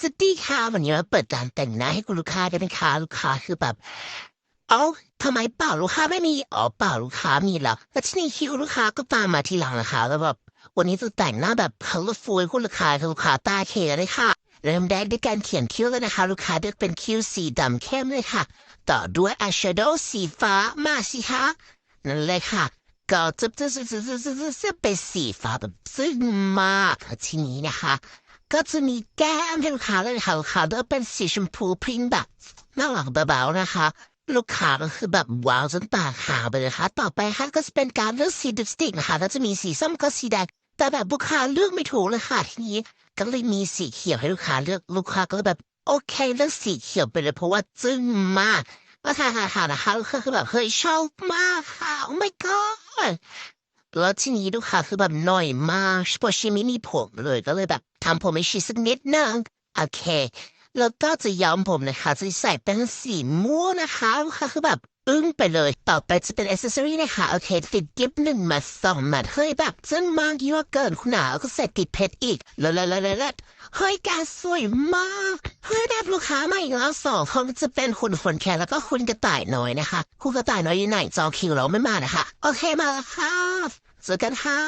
สวัสดีค่ะวันนี้มาเปิดร้านแต่งหน้าให้คุณลูกค้ากันนะคะลูกค้าคือแบบ เอ้าทำไมเปล่าลูกค้าไม่มีอ๋อเปล่าลูกค้ามีแล้วแล้วที่นี่คิวลูกค้าก็ตามมาทีหลังนะคะแล้วแบบวันนี้จะแต่งหน้าแบบ colorful ให้คุณลูกค้าคือลูกค้าตาเขเลยค่ะ เริ่มแรกด้วยการเขียนคิ้วเลยนะคะ ลูกค้าเลือกเป็นคิ้วสีดำเข้มเลยค่ะ ต่อด้วยอายแชโดว์สีฟ้ามาสิคะนั่นเลยค่ะก็จะจะจะจะจะจะจะเป็นสีฟ้าแบบซึ้งมากทีนี้นะคะ ก็จะมีแก้มให้ลูกค้าเลยค่ะลูกค้าเลือกเป็นสีชมพูพริ้งแบบน่ารักเบาๆนะคะ ลูกค้าก็คือแบบว้าวจนตาขาวไปเลยค่ะ ต่อไปค่ะก็จะเป็นการเลือกสีดิปสติกนะคะก็จะมีสีส้มก็สีแดงแต่แบบลูกค้าเลือกไม่ถูกเลยค่ะทีนี้ก็เลยมีสีเขียวให้ลูกค้าเลือกลูกค้าก็แบบโอเคเลือกสีเขียวไปเลยเพราะว่าจึ้งมากก็ค่ะค่ะค่ะนะคะลูกค้าคือแบบเฮ้ยชอบมากค่ะโอ้ my god แล้วที่นี้ลูกค้าคือแบบน่อยมากเพราะชิไม่มีผมเลยก็เลยแบบทำผมให้ชีสักนิดนึงโอเคแล้วก็จะย้อมผมนะคะจะใส่เป็นสีม่วงนะคะลูกค้าคือแบบอึ้งไปเลยต่อไปจะเป็นอ c เซสซอรี่นะคะ โอเคติดกิฟหนึ่งมาสองมาเฮ้ยแบบจึ้งมากยั่วเกินคุณหนาวก็เสร็จติดเพชรอีกแล้วแล้วแล้วแล้วเฮ้ยแกสวยมากเฮ้ยได้ลูกค้ามาอีกแล้วสองคนจะเป็นคุณฝนแคร์แล้วก็คุณกระต่ายน้อยนะคะ คุณกระต่ายน้อยอยู่ไหนจองคิวเราไม่มานะคะ โอเคมาแล้วค่ะ เจอกันค่ะ